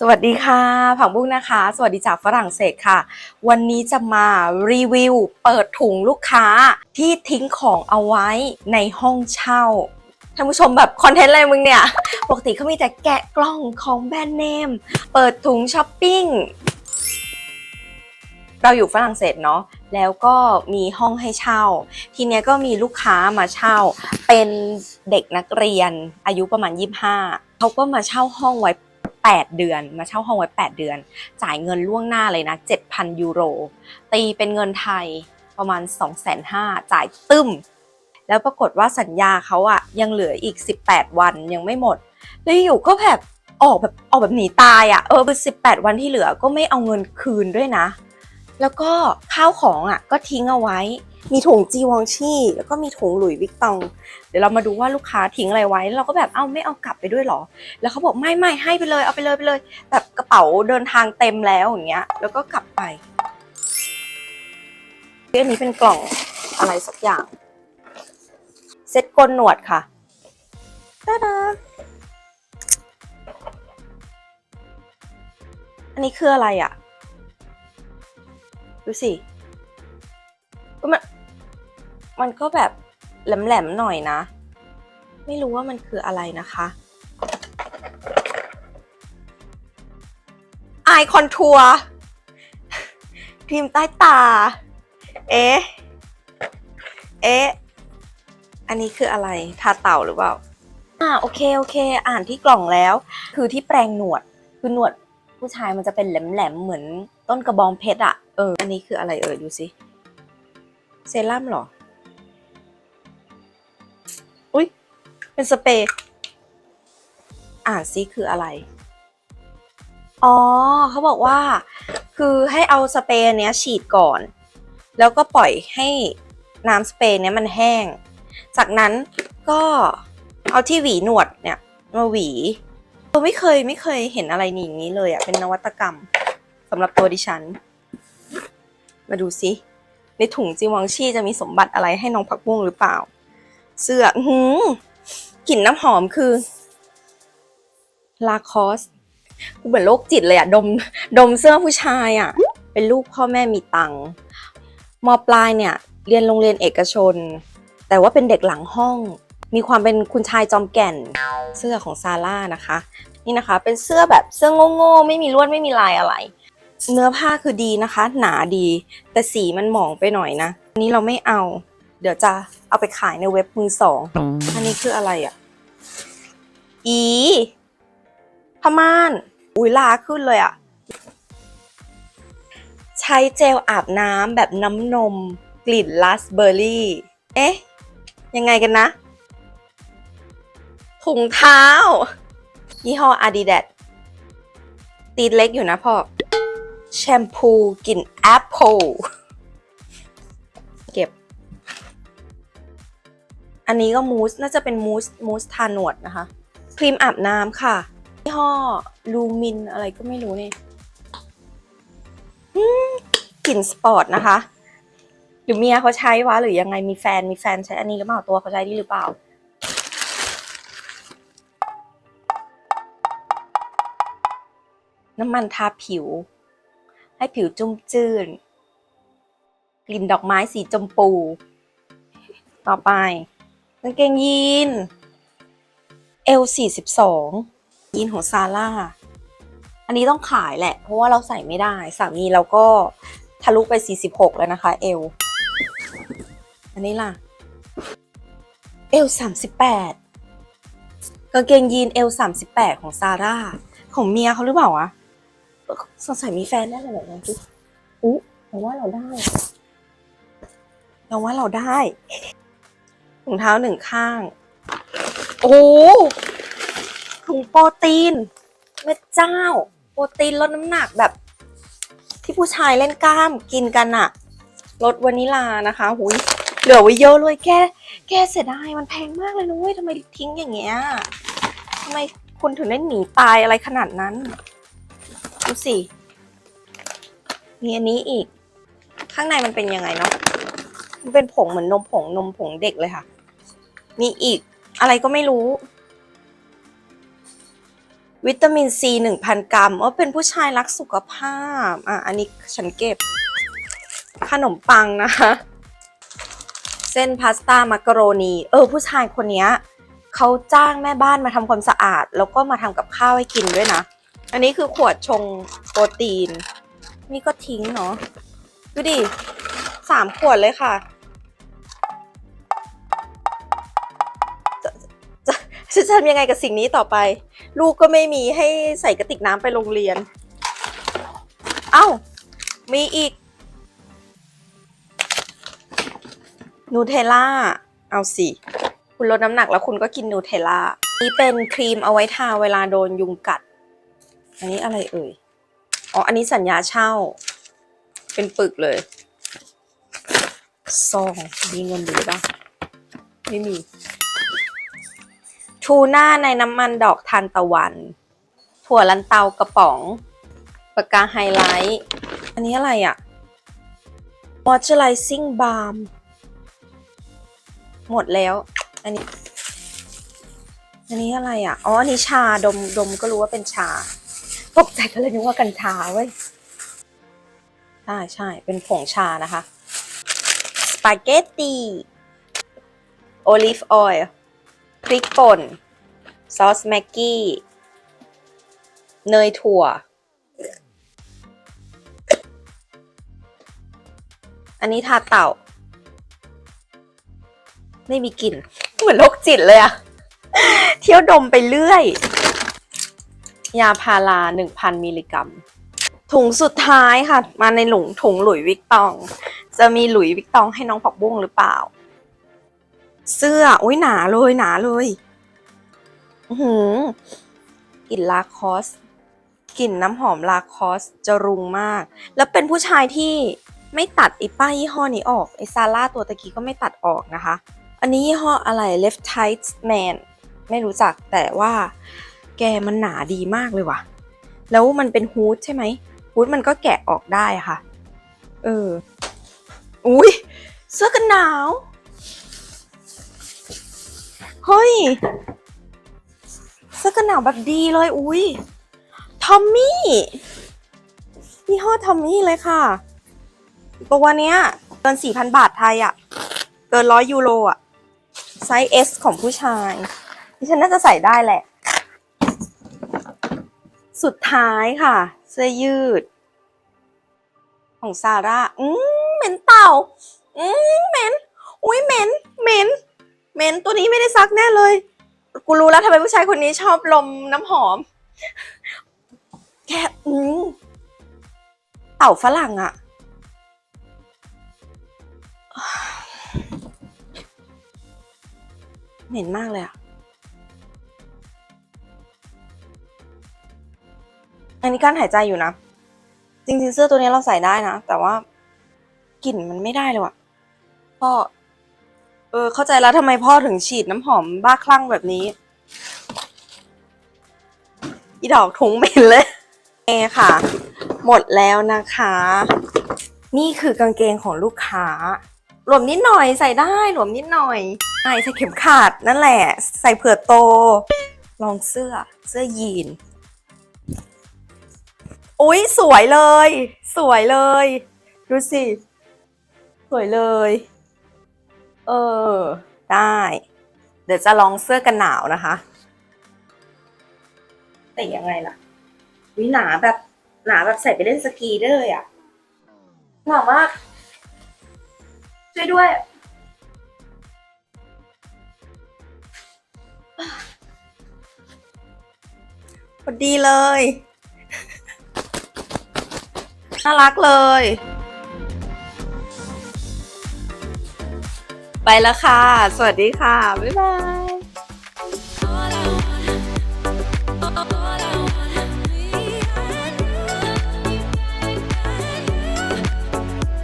สวัสดีค่ะ ผังบุ้งนะคะ สวัสดีจากฝรั่งเศสค่ะ วันนี้จะมารีวิว เปิดถุงลูกค้าที่ทิ้งของเอาไว้ในห้องเช่าท่านผู้ชมแบบคอนเทนต์อะไรมึงเนี่ย ปกติเขามีแต่แกะกล้องของแบรนด์เนม เปิดถุงช้อปปิ้ง เราอยู่ฝรั่งเศสเนาะ แล้วก็มีห้องให้เช่า ทีเนี้ยก็มีลูกค้ามาเช่า เป็นเด็กนักเรียนอายุประมาณ 25เขาก็มาเช่าห้องไว้ 8 เดือน มาเช่าห้องไว้ 8 เดือน จ่ายเงินล่วงหน้าเลยนะ 7,000 ยูโร ตีเป็นเงินไทยประมาณ 2,500จ่ายตึ้ม แล้วปรากฏว่าสัญญาเขาอะยังเหลืออีก 18 วันยังไม่หมด แล้วอยู่ก็แบบออกแบบออกแบบหนีตายอะเออเป็น18วันที่เหลือก็ไม่เอาเงินคืนด้วยนะ แล้วก็ข้าวของอะก็ทิ้งเอาไว้ มีถุงจีวองชี่แล้วก็มีถุงหลุยวิกตอง เดี๋ยวเรามาดูว่าลูกค้าทิ้งอะไรไว้เราก็แบบเอ้าไม่เอากลับไปด้วยเหรอ แล้วเขาบอกไม่ไม่ให้ไปเลยเอาไปเลยไปเลย แบบกระเป๋าเดินทางเต็มแล้วอย่างเงี้ย แล้วก็กลับไปอันนี้เป็นกล่องอะไรสักอย่าง เซ็ตกนหนวดค่ะตาดาอันนี้คืออะไรอะ่ะ ดูสิมัน มันก็แบบแหลมๆหน่อยนะ ไม่รู้ว่ามันคืออะไรนะคะอายคอนทัวร์ครีมใต้ตา เอ๊ะ เอ๊ะ อันนี้คืออะไร ทาเต่าหรือเปล่า อ่า โอเค โอเค อ่านที่กล่องแล้ว คือที่แปรงหนวด คือหนวดผู้ชายมันจะเป็นแหลมๆ เหมือนต้นกระบองเพชรอะเออ อันนี้คืออะไรเอ่ยดูสิ เซรั่มหรอ เป็นสเปรย์อ่านซิคืออะไร อ๋อเขาบอกว่า คือให้เอาสเปรย์เนี้ยฉีดก่อน แล้วก็ปล่อยให้น้ำสเปรย์เนี้ยมันแห้ง จากนั้นก็เอาที่หวีหนวดเนี่ยมาหวีเออไม่เคยไม่เคยเห็นอะไรนี่อย่างนี้เลยอะเป็นนวัตกรรมสำหรับตัวดิฉัน มาดูซิในถุงจีวังชีจะมีสมบัติอะไรให้น้องผักบุ้งหรือเปล่า เสื้อหือ กลิ่นน้ำหอมคือลาคอสกูเหมือนโรคจิตเลยอะดมดมเสื้อผู้ชายอะเป็นลูกพ่อแม่มีตังค์มปลายเนี่ย เรียนโรงเรียนเอกชน แต่ว่าเป็นเด็กหลังห้อง มีความเป็นคุณชายจอมแก่นเสื้อของซาร่านะคะ นี่นะคะ เป็นเสื้อแบบเสื้อโง่ๆไม่มีลวดไม่มีลายอะไร เนื้อผ้าคือดีนะคะ หนาดี แต่สีมันหมองไปหน่อยนะอันนี้เราไม่เอา เดี๋ยวจะเอาไปขายในเว็บมือสอง อันนี้คืออะไรอะ อีพม่าน อุ้ยลาขึ้นเลยอะ ใช้เจลอาบน้ำแบบน้ำนม กลิ่นราสเบอร์รี่ เอ๊ะ ยังไงกันนะ ถุงเท้า ยี่ห้อ Adidas ตีนเล็กอยู่นะพ่อ แชมพูกลิ่นแอปเปิล อันนี้ก็มูสน่าจะเป็นมูสมูสทาหนวดนะคะ ครีมอาบน้ำค่ะยี่ห้อลูมินอะไรก็ไม่รู้นี่กลิ่นสปอร์ตนะคะ หรือเมียเขาใช้วะหรือยังไงมีแฟนมีแฟนใช้อันนี้หรือเปล่าตัวเขาใช้นี่หรือเปล่าน้ำมันทาผิว ให้ผิวจุ้มจืนกลิ่นดอกไม้สีชมพู ต่อไป กางเกงยีน L 42ยีนของซาร่า อันนี้ต้องขายแหละ เพราะว่าเราใส่ไม่ได้ สามีเราก็ทะลุไป 46 แล้วนะคะ L อันนี้ล่ะ L 38กางเกงยีน L 38ของซาร่า ของเมียเขาหรือเปล่าวะ สงสัยมีแฟนแน่เลยแบบนั้นอุ๊เราว่าเราได้ เราว่าเราได้ ถุงเท้าหนึ่งข้าง โอ้ถุงโปรตีนแม่เจ้า โปรตีนลดน้ำหนักแบบ ที่ผู้ชายเล่นกล้ามกินกันอะรสวานิลานะคะหุยเหลือไว้เยอะเลยแค่แค่เสียดายมันแพงมากเลยนะเว้ยทำไมทิ้งอย่างเงี้ยทำไมคุณถึงได้หนีตายอะไรขนาดนั้นดูสิมีอันนี้อีก ข้างในมันเป็นยังไงเนาะมันเป็นผงเหมือนนมผงนมผงเด็กเลยค่ะ มีอีกอะไรก็ไม่รู้ วิตามินซีหนึ่งพันกรัมว่าเป็นผู้ชายรักสุขภาพ อะ อันนี้ฉันเก็บ ขนมปังนะคะ เส้นพาสต้ามักกะโรนี เออ ผู้ชายคนนี้เขาจ้างแม่บ้านมาทำความสะอาด แล้วก็มาทำกับข้าวให้กินด้วยนะ อันนี้คือขวดชงโปรตีน นี่ก็ทิ้งเนาะ ดูดิสามขวดเลยค่ะ จะจะทำยังไงกับสิ่งนี้ต่อไป ลูกก็ไม่มีให้ใส่กระติกน้ำไปโรงเรียน เอ้า มีอีก นูเทลล่า เอาสิ คุณลดน้ำหนักแล้วคุณก็กินนูเทลล่า นี่เป็นครีมเอาไว้ทาเวลาโดนยุงกัด อันนี้อะไรเอ่ย อ๋อ อันนี้สัญญาเช่า เป็นปึกเลยซองมีเงินหรือเปล่าไม่มี ทูน่าในน้ำมันดอกทานตะวัน ถั่วลันเตากระป๋อง ปากกาไฮไลท์ อันนี้อะไรอะ moisturizing balm หมดแล้ว อันนี้ อันนี้อะไรอะอ๋อ อันนี้ชา ดม ดมก็รู้ว่าเป็นชา ตกใจก็เลยนึกว่ากัญชาเว้ย ใช่ใช่ เป็นผงชานะคะ สปาเกตตีโอลิฟออยล์ พริกป่น ซอสแม็กกี้ เนยถั่ว อันนี้ทาเต่า ไม่มีกลิ่น เหมือนโรคจิตเลยอะเที่ยวดมไปเรื่อย ยาพารา1,000 มิลลิกรัม ถุงสุดท้ายค่ะ มาในหลุงถุงหลุยวิกตอง จะมีหลุยวิกตองให้น้องผักบุ้งหรือเปล่า เสื้อ อุ้ยหนาเลยหนาเลยหือกลิ่นลาคอสกลิ่นน้ำหอมลาคอสจะรุงมาก แล้วเป็นผู้ชายที่ไม่ตัดไอ้ป้ายยี่ห้อนี้ออกไอ้ซาร่าตัวตะกี้ก็ไม่ตัดออกนะคะ อันนี้ยี่ห้ออะไร Left Tight Man ไม่รู้จักแต่ว่า แกมันหนาดีมากเลยว่ะ แล้วมันเป็นฮูดใช่ไหมฮูดมันก็แกะออกได้ค่ะ เออ อุ้ยเสื้อกันหนาว เฮ้ยเสื้อกันหนาวแบบดีเลย อุ้ยทอมมี่ยี่ห้อทอมมี่เลยค่ะ ตัวเนี้ย เกิน4,000บาทไทยอะ่ะ เกินร้อยยูโรอะ่ะ ไซส์ S ของผู้ชายดิฉันน่าจะใส่ได้แหละ สุดท้ายค่ะ เสื้อยืด ของซาร่า อืมเหม็นเต่า อืมเหม็น อุ้ยเหม็น เหม็น เหม็นตัวนี้ไม่ได้ซักแน่เลย กูรู้แล้วทำไมผู้ชายคนนี้ชอบลมน้ำหอมแค่อืมเต่าฝรั่งอะเหม็นมากเลยอะอันนี้การหายใจอยู่นะ จริงๆเสื้อตัวนี้เราใส่ได้นะ แต่ว่ากลิ่นมันไม่ได้เลยว่ะพ่อ เออเข้าใจแล้วทำไมพ่อถึงฉีดน้ำหอมบ้าคลั่งแบบนี้ อีดอกถุงเหม็นเลยเอค่ะ หมดแล้วนะคะ นี่คือกางเกงของลูกค้า หลวมนิดหน่อยใส่ได้หลวมนิดหน่อยใส่ใส่เข็มขัดนั่นแหละ ใส่เผื่อโต ลองเสื้อเสื้อยีนอุ๊ยสวยเลย สวยเลย ดูสิ สวยเลย เออ ได้ เดี๋ยวจะลองเสื้อกันหนาวนะคะ แต่ยังไงล่ะ วิหนาแบบหนาแบบใส่ไปเล่นสกีได้เลยอะหนาวมาก ช่วยด้วย พอดีเลย น่ารักเลย ไปแล้วค่ะ สวัสดีค่ะ บ๊ายบาย